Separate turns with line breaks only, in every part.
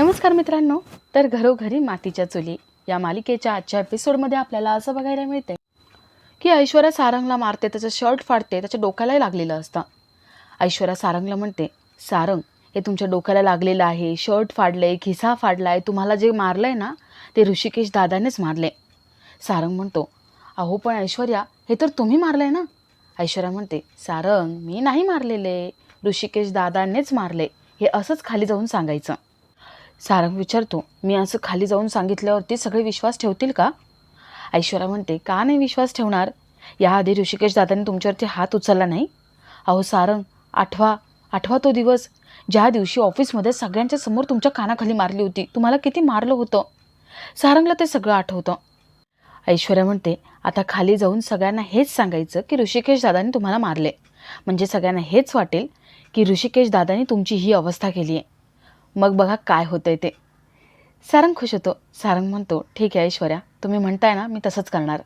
नमस्कार मित्रांनो. तर घरोघरी मातीच्या चुली या मालिकेच्या आजच्या एपिसोडमध्ये आपल्याला असं बघायला मिळते की ऐश्वर्या सारंगला मारते त्याचं शर्ट फाडते त्याच्या डोक्यालाही लागलेलं असतं. ऐश्वर्या सारंगला म्हणते सारंग हे तुमच्या डोक्याला लागलेलं आहे शर्ट फाडले खिसा फाडलाय तुम्हाला जे मारलंय ना ते ऋषिकेश दादानेच मारले. सारंग म्हणतो अहो पण ऐश्वर्या हे तर तुम्ही मारलंय ना? ऐश्वर्या म्हणते सारंग मी नाही मारलेले. ऋषिकेश दादांनीच मारले. हे असंच खाली जाऊन सांगायचं. सारंग विचारतो मी असं खाली जाऊन सांगितल्यावरती सगळे विश्वास ठेवतील का? ऐश्वर्या म्हणते का नाही विश्वास ठेवणार? याआधी ऋषिकेश दादांनी तुमच्यावरती हात उचलला नाही? अहो सारंग आठवा आठवा तो दिवस. ज्या दिवशी ऑफिसमध्ये सगळ्यांच्या समोर तुमच्या कानाखाली मारली होती तुम्हाला किती मारलं होतं? सारंगला ते सगळं आठवतं. ऐश्वर्या म्हणते आता खाली जाऊन सगळ्यांना हेच सांगायचं की ऋषिकेश दादांनी तुम्हाला मारले. म्हणजे सगळ्यांना हेच वाटेल की ऋषिकेश दादांनी तुमची ही अवस्था केली आहे मग बघा काय होतंय ते. सारंग खुश होतो. सारंग म्हणतो ठीक आहे ऐश्वर्या तुम्ही म्हणताय ना मी तसंच करणार.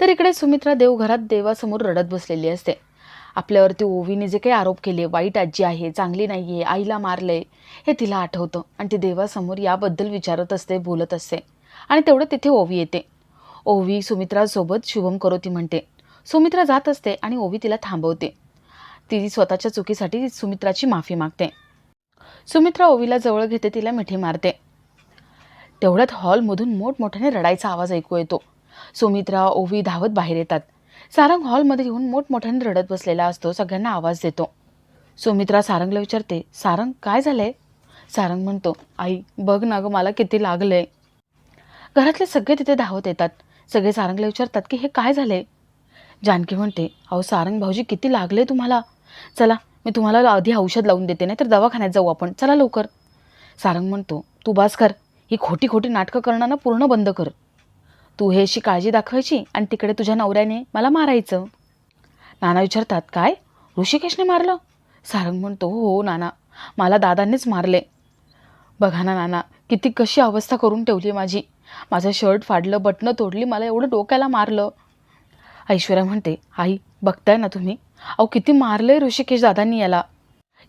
तर इकडे सुमित्रा देवघरात देवासमोर रडत बसलेली असते. आपल्यावरती ओवीने जे काही आरोप केले वाईट आजी आहे चांगली नाही आहे आईला मारले हे तिला आठवतं आणि ती देवासमोर याबद्दल विचारत असते बोलत असते. आणि तेवढं तिथे ओवी येते. ओवी सुमित्रासोबत शुभम करोती म्हणते. सुमित्रा जात असते आणि ओवी तिला थांबवते. ती स्वतःच्या चुकीसाठी सुमित्राची माफी मागते. सुमित्रा ओवीला जवळ घेते तिला मिठी मारते. तेवढ्यात हॉलमधून मोठमोठ्याने रडायचा आवाज ऐकू येतो. सुमित्रा ओवी धावत बाहेर येतात. सारंग हॉलमध्ये येऊन मोठमोठ्याने रडत बसलेला असतो सगळ्यांना आवाज देतो. सुमित्रा सारंगला विचारते सारंग काय झालंय? सारंग म्हणतो आई बघ ना गं मला किती लागलंय. घरातले सगळे तिथे धावत येतात. सगळे सारंगला विचारतात की हे काय झालंय? जानकी म्हणते अहो सारंग भाऊजी किती लागले तुम्हाला? चला मी तुम्हाला आधी औषध लावून देते नाही तर दवाखान्यात जाऊ आपण. चला लवकर. सारंग म्हणतो तू बास कर. ही खोटी खोटी नाटकं करणं ना पूर्ण बंद कर. तू हे अशी काळजी दाखवायची आणि तिकडे तुझ्या नवऱ्याने मला मारायचं. नाना विचारतात काय? ऋषिकेशने मारलं? सारंग म्हणतो हो, हो नाना. मला दादांनीच मारले. बघा ना नाना किती कशी अवस्था करून ठेवली माझी. माझं शर्ट फाडलं बटणं तोडली मला एवढं डोक्याला मारलं. ऐश्वर्या म्हणते आई बघताय ना तुम्ही? अहो किती मारलं आहे ऋषिकेश दादांनी याला.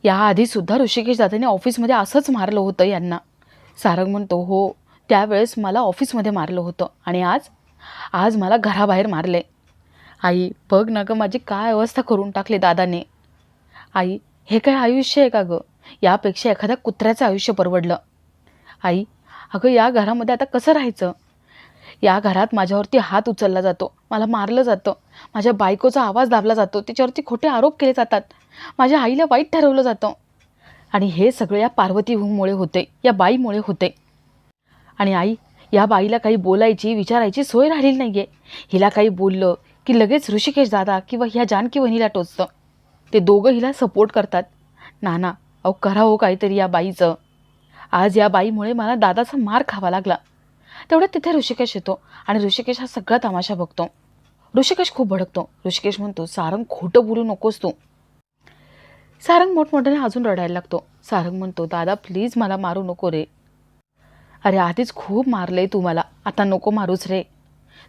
याआधीसुद्धा ऋषिकेश दादांनी ऑफिसमध्ये असंच मारलं होतं यांना. सारंग म्हणतो हो त्यावेळेस मला ऑफिसमध्ये मारलं होतं आणि आज? आज मला घराबाहेर मारले आई बघ ना गं माझी काय अवस्था करून टाकली दादाने. आई हे काय आयुष्य आहे का गं? यापेक्षा एखाद्या कुत्र्याचं आयुष्य परवडलं. आई अगं या घरामध्ये आता कसं राहायचं? या घरात माझ्यावरती हात उचलला जातो. मला मारलं जातं. माझ्या बायकोचा आवाज दाबला जातो. तिच्यावरती खोटे आरोप केले जातात. माझ्या आईला वाईट ठरवलं जातं. आणि हे सगळं या पार्वतीभूमुळे होते. या बाईमुळे होते. आणि आई या बाईला काही बोलायची विचारायची सोय राहिलेली नाही आहे हिला काही बोललं की लगेच ऋषिकेश दादा किंवा ह्या जानकी वहिनीला टोचतं. ते दोघं हिला सपोर्ट करतात. नाना अहो करा हो काहीतरी या बाईचं. आज या बाईमुळे मला दादाचा मार खावा लागला. तेवढ्यात तिथे ऋषिकेश येतो. आणि ऋषिकेश हा सगळा तमाशा बघतो. ऋषिकेश खूप भडकतो. ऋषिकेश म्हणतो सारंग खोटं बोलू नकोस तू. सारंग मोठमोठ्याने अजून रडायला लागतो. सारंग म्हणतो दादा प्लीज मला मारू नको रे. अरे आधीच खूप मारलंय तू मला. आता नको मारूच रे.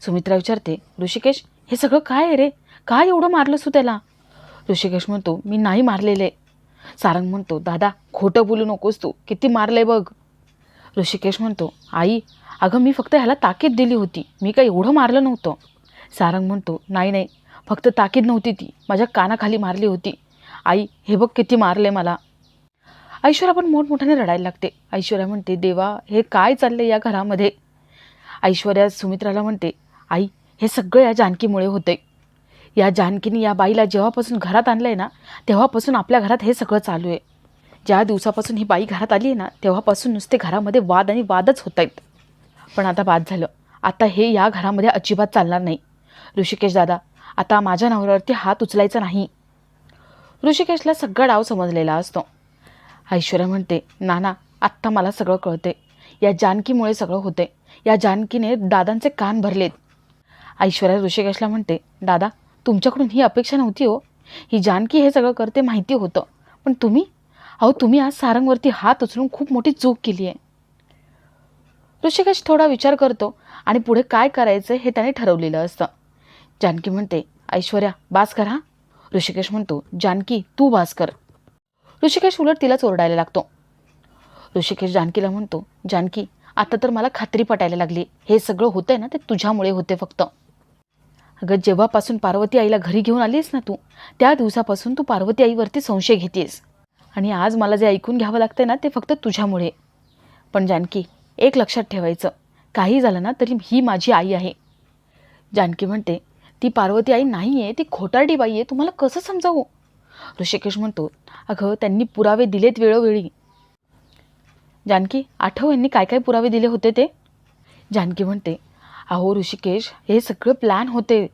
सुमित्रा विचारते ऋषिकेश हे सगळं काय आहे रे? काय एवढं मारलंस तू त्याला? ऋषिकेश म्हणतो मी नाही मारलेले. सारंग म्हणतो दादा खोटं बोलू नकोस तू. किती मारलंय बघ. ऋषिकेश म्हणतो आई अगं मी फक्त ह्याला ताकीद दिली होती. मी काही एवढं मारलं नव्हतं. सारंग म्हणतो नाही नाही. फक्त ताकीद नव्हती ती. माझ्या कानाखाली मारली होती. आई हे बघ किती मारले मला. ऐश्वर्या पण मोठमोठ्याने रडायला लागते. ऐश्वर्या म्हणते देवा हे काय चाललंय या घरामध्ये? ऐश्वर्या सुमित्राला म्हणते आई हे सगळं या जानकीमुळे होते या जानकीने या बाईला जेव्हापासून घरात आणलं आहे ना तेव्हापासून आपल्या घरात हे सगळं चालू आहे. ज्या दिवसापासून ही बाई घरात आली आहे ना तेव्हापासून नुसते घरामध्ये वाद आणि वादच होत आहेत. पण आता बाद झालं. आता हे या घरामध्ये अजिबात चालणार नाही. ऋषिकेश दादा आता माझ्या नवऱ्यावरती हात उचलायचा नाही. ऋषिकेशला सगळा डाव समजलेला असतो. ऐश्वर्या म्हणते नाना आत्ता मला सगळं कळते या जानकीमुळे सगळं होते या जानकीने दादांचे कान भरलेत. ऐश्वर्या ऋषिकेशला म्हणते दादा तुमच्याकडून ही अपेक्षा नव्हती हो. ही जानकी हे सगळं करते माहिती होतं. पण तुम्ही अहो तुम्ही आज सारंगवरती हात उचलून खूप मोठी चूक केली आहे. ऋषिकेश थोडा विचार करतो आणि पुढे काय करायचं हे त्याने ठरवलेलं असतं. जानकी म्हणते ऐश्वर्या बास कर. हा ऋषिकेश म्हणतो जानकी तू बास कर. ऋषिकेश उलट तिलाच ओरडायला लागतो. ऋषिकेश जानकीला म्हणतो जानकी आता तर मला खात्री पटायला लागली. हे सगळं होतंय ना ते तुझ्यामुळे होते फक्त. अगं जेव्हापासून पार्वती आईला घरी घेऊन आलीस ना तू त्या दिवसापासून तू पार्वती आईवरती संशय घेतेस. आणि आज मला जे ऐकून घ्यावं लागतंय ना ते फक्त तुझ्यामुळे. पण जानकी एक लक्षात ठेवायचं. काही झालं ना तरी ही माझी आई आहे. जानकी म्हणते ती पार्वती आई नाही आहे ती खोटारडी बाई आहे. तुम्हाला कसं समजावू? ऋषिकेश म्हणतो अगं त्यांनी पुरावे दिलेत वेळोवेळी. जानकी आठव यांनी काय काय पुरावे दिले होते ते? जानकी म्हणते अहो ऋषिकेश हे सगळं प्लॅन होते.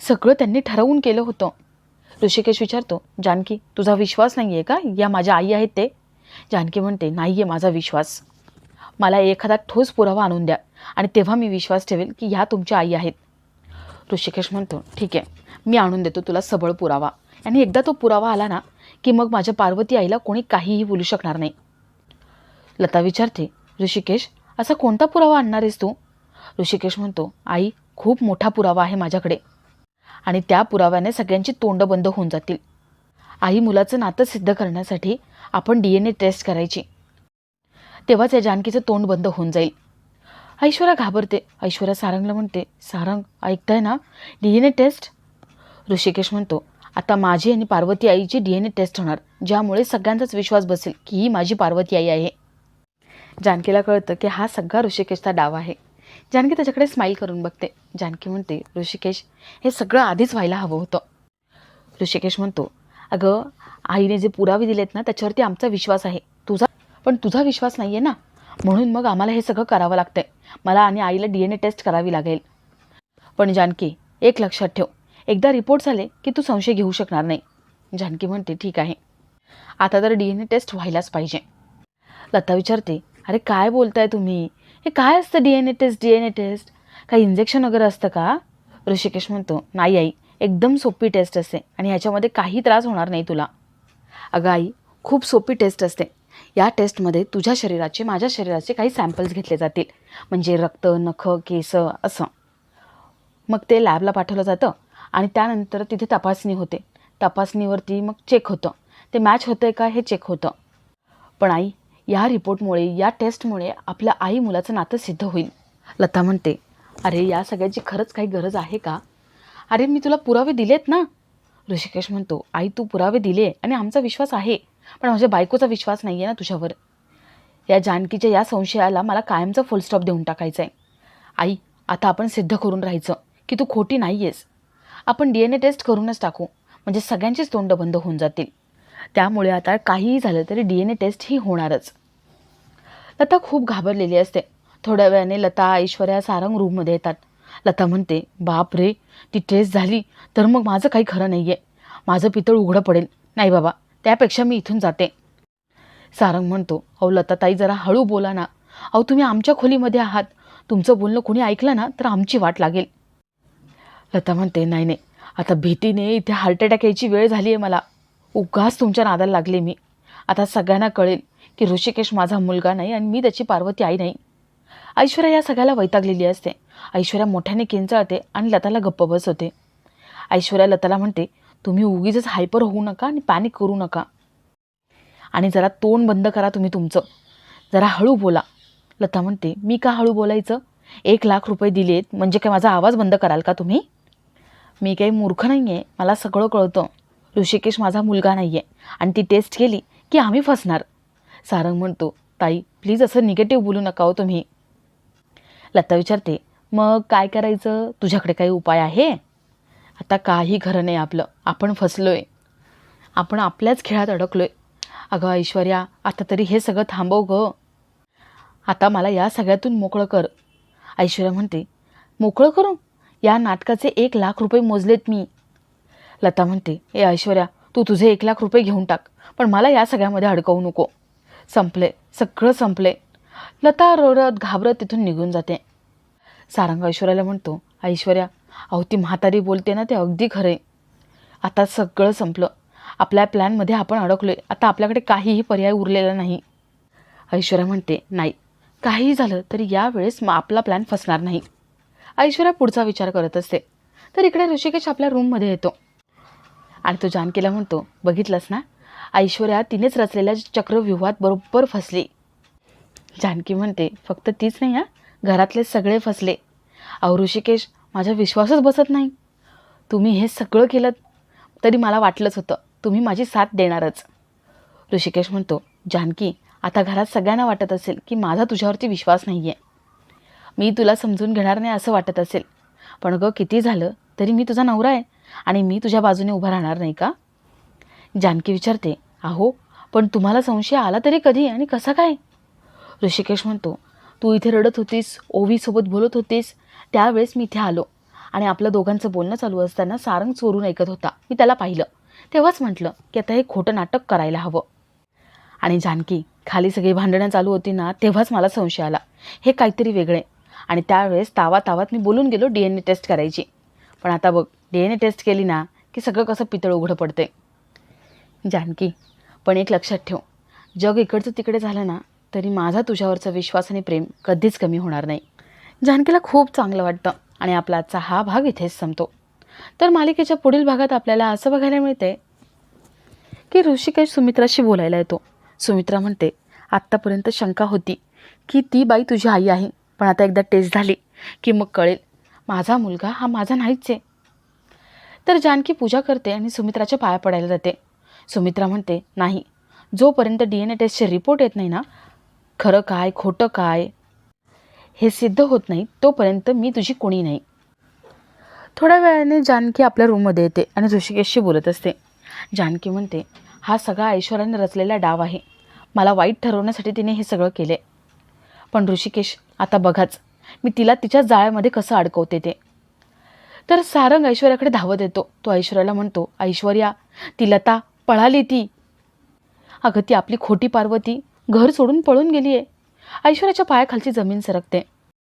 सगळं त्यांनी ठरवून केलं होतं. ऋषिकेश विचारतो जानकी तुझा विश्वास नाही आहे का? या माझ्या आई आहेत ते. जानकी म्हणते नाही आहे माझा विश्वास. मला एखादा ठोस पुरावा आणून द्या आणि तेव्हा मी विश्वास ठेवेल की ह्या तुमच्या आई आहेत. ऋषिकेश म्हणतो ठीक आहे मी आणून देतो तुला सबळ पुरावा. आणि एकदा तो पुरावा आला ना की मग माझ्या पार्वती आईला कोणी काहीही बोलू शकणार नाही. लता विचारते ऋषिकेश असा कोणता पुरावा आणणार आहेस तू? ऋषिकेश म्हणतो आई खूप मोठा पुरावा आहे माझ्याकडे. आणि त्या पुराव्याने सगळ्यांची तोंड बंद होऊन जातील. आई मुलाचं नातं सिद्ध करण्यासाठी आपण डी एन ए टेस्ट करायची. तेव्हाच या जानकीचं तोंड बंद होऊन जाईल. ऐश्वर्या घाबरते. ऐश्वर्या सारंगला म्हणते सारंग ऐकताय ना? D N A test Hrishikesh म्हणतो आता माझी आणि पार्वती आईची डी एन ए टेस्ट होणार ज्यामुळे सगळ्यांचाच विश्वास बसेल की ही माझी पार्वती आई आहे. जानकीला कळतं की हा सगळा ऋषिकेशचा डाव आहे. जानकी त्याच्याकडे स्माईल करून बघते. जानकी म्हणते ऋषिकेश हे सगळं आधीच व्हायला हवं होतं. ऋषिकेश म्हणतो अगं आईने जे पुरावे दिलेत ना त्याच्यावरती आमचा विश्वास आहे. तुझा पण तुझा विश्वास नाही आहे ना? म्हणून मग आम्हाला हे सगळं करावं लागतंय. मला आणि आईला डी एन ए टेस्ट करावी लागेल. पण जानकी एक लक्षात ठेव. एकदा रिपोर्ट झाले की तू संशय घेऊ शकणार नाही. जानकी म्हणते ठीक आहे. आता तर डी एन ए टेस्ट व्हायलाच पाहिजे. लता विचारते अरे काय बोलताय तुम्ही? हे काय असतं D N A test D N A test? काही इंजेक्शन वगैरे असतं का? ऋषिकेश म्हणतो नाही आई एकदम सोपी टेस्ट असते आणि ह्याच्यामध्ये काही त्रास होणार नाही तुला. अगं आई खूप सोपी टेस्ट असते. या टेस्टमध्ये तुझ्या शरीराचे माझ्या शरीराचे काही सॅम्पल्स घेतले जातील. म्हणजे रक्त नख केस असं. मग ते लॅबला पाठवलं जातं आणि त्यानंतर तिथे तपासणी होते. तपासणीवरती मग चेक होतं. ते मॅच होतं आहे का हे चेक होतं. पण आई या रिपोर्टमुळे या टेस्टमुळे आपल्या आई मुलाचं नातं सिद्ध होईल. लता म्हणते अरे या सगळ्याची खरंच काही गरज आहे का? अरे मी तुला पुरावे दिलेत ना? ऋषिकेश म्हणतो आई तू पुरावे दिले आणि आमचा विश्वास आहे पण माझ्या बायकोचा विश्वास नाही आहे ना तुझ्यावर. या जानकीच्या या संशयाला मला कायमचा फुलस्टॉप देऊन टाकायचा आहे आई आता आपण सिद्ध करून राहायचं की तू खोटी नाही आहेस आपण डी एन ए टेस्ट करूनच टाकू म्हणजे सगळ्यांचीच तोंड बंद होऊन जातील. त्यामुळे आता काहीही झालं तरी डी एन ए टेस्ट ही होणारच. लता खूप घाबरलेली असते. थोड्या वेळाने लता ऐश्वर्या सारंग रूममध्ये येतात. लता म्हणते बाप रे ती टेस्ट झाली तर मग माझं काही खरं नाही आहे माझं पितळ उघडं पडेल. नाही बाबा त्यापेक्षा मी इथून जाते. सारंग म्हणतो अहो लताताई जरा हळू बोला ना. अहो तुम्ही आमच्या खोलीमध्ये आहात. तुमचं बोलणं कोणी ऐकलं ना तर आमची वाट लागेल. लता म्हणते नाही नाही. आता भीतीने इथे हार्ट अटॅक यायची वेळ झाली आहे मला. उगाच तुमच्या नादाला लागले मी. आता सगळ्यांना कळेल की ऋषिकेश माझा मुलगा नाही आणि मी त्याची पार्वती आई नाही. ऐश्वर्या या सगळ्याला वैतागलेली असते. ऐश्वर्या मोठ्याने किंचाळते आणि लताला गप्प बसवते. ऐश्वर्या लताला म्हणते तुम्ही उगीच हायपर होऊ नका आणि पॅनिक करू नका. आणि जरा तोंड बंद करा तुम्ही तुमचं. जरा हळू बोला. लता म्हणते मी का हळू बोलायचं? एक लाख रुपये दिलेत म्हणजे काय माझा आवाज बंद कराल का तुम्ही? मी काही मूर्ख नाही आहे मला सगळं कळतं. ऋषिकेश माझा मुलगा नाही आहे आणि ती टेस्ट केली की आम्ही फसणार. सारंग म्हणतो ताई प्लीज असं निगेटिव्ह बोलू नका हो तुम्ही. लता विचारते मग काय करायचं? तुझ्याकडे काही उपाय आहे? आता काही खरं नाही आपलं. आपण फसलो आहे आपण आपल्याच खेळात अडकलो आहे अगं ऐश्वर्या आता तरी हे सगळं थांबव गं. आता मला या सगळ्यातून मोकळं कर. ऐश्वर्या म्हणते मोकळं करू? या नाटकाचे एक लाख रुपये मोजलेत मी. लता म्हणते ए ऐश्वर्या तू तुझे एक लाख रुपये घेऊन टाक पण मला या सगळ्यामध्ये अडकवू नको. संपले. सगळं संपले. लता रडत घाबरत तिथून निघून जाते. सारंग ऐश्वर्याला म्हणतो ऐश्वर्या अहो ती म्हातारी बोलते ना ते अगदी खरे आता सगळं संपलं. आपल्या प्लॅनमध्ये आपण अडकलो आहे आता आपल्याकडे काहीही पर्याय उरलेला नाही. ऐश्वर्या म्हणते नाही. काहीही झालं तरी यावेळेस मग आपला प्लॅन फसणार नाही. ऐश्वर्या पुढचा विचार करत असते. तर इकडे ऋषिकेश आपल्या रूममध्ये येतो. आणि तो जानकीला म्हणतो बघितलंस ना? ऐश्वर्या तिनेच रचलेल्या चक्रव्यूहात बरोबर फसली. जानकी म्हणते फक्त तीच नाही हां? घरातले सगळे फसले. अहो ऋषिकेश माझा विश्वासच बसत नाही. तुम्ही हे सगळं केलं तरी मला वाटलंच होतं तुम्ही माझी साथ देणारच. ऋषिकेश म्हणतो जानकी आता घरात सगळ्यांना वाटत असेल की माझा तुझ्यावरती विश्वास नाही आहे मी तुला समजून घेणार नाही असं वाटत असेल. पण गं किती झालं तरी मी तुझा नवरा आहे आणि मी तुझ्या बाजूने उभा राहणार नाही का? जानकी विचारते अहो पण तुम्हाला संशय आला तरी कधी आणि कसा काय? ऋषिकेश म्हणतो तू इथे रडत होतीस ओवीसोबत बोलत होतीस त्यावेळेस मी इथे आलो. आणि आपलं दोघांचं बोलणं चालू असताना सारंग चोरून ऐकत होता. मी त्याला पाहिलं. तेव्हाच म्हटलं की आता हे खोटं नाटक करायला हवं. आणि जानकी खाली सगळी भांडणं चालू होती ना तेव्हाच मला संशय आला. हे काहीतरी वेगळे. आणि त्यावेळेस तावा तावात मी बोलून गेलो डी एन ए टेस्ट करायची. पण आता बघ डी एन ए टेस्ट केली ना की सगळं कसं पितळ उघडं पडते जानकी पण एक लक्षात ठेव. जग इकडचं तिकडे झालं ना तरी माझा तुझ्यावरचा विश्वास आणि प्रेम कधीच कमी होणार नाही. जानकीला खूप चांगलं वाटतं आणि आपला आजचा हा भाग इथेच संपतो. तर मालिकेच्या पुढील भागात आपल्याला असं बघायला मिळते की ऋषिकेश सुमित्राशी बोलायला येतो. सुमित्रा म्हणते आत्तापर्यंत शंका होती की ती बाई तुझी आई आहे पण आता एकदा टेस्ट झाली की मग कळेल. माझा मुलगा हा माझा नाहीच आहे. तर जानकी पूजा करते आणि सुमित्राच्या पाया पडायला जाते. सुमित्रा म्हणते नाही जोपर्यंत डी एन ए टेस्टचे रिपोर्ट येत नाही ना खरं काय खोटं काय हे सिद्ध होत नाही तोपर्यंत मी तुझी कोणी नाही. थोड्या वेळाने जानकी आपल्या रूममध्ये येते आणि ऋषिकेशशी बोलत असते. जानकी म्हणते हा सगळा ऐश्वर्याने रचलेला डाव आहे. मला वाईट ठरवण्यासाठी तिने हे सगळं केले. पण ऋषिकेश आता बघाच. मी तिला तिच्या जाळ्यामध्ये कसं अडकवते ते? तर सारंग ऐश्वर्याकडे धावत येतो. तो ऐश्वर्याला म्हणतो ऐश्वर्या ती लता पळाली ती. अगं ती आपली खोटी पार्वती घर सोडून पळून गेली आहे ऐश्वर्याच्या पायाखालची जमीन सरकते.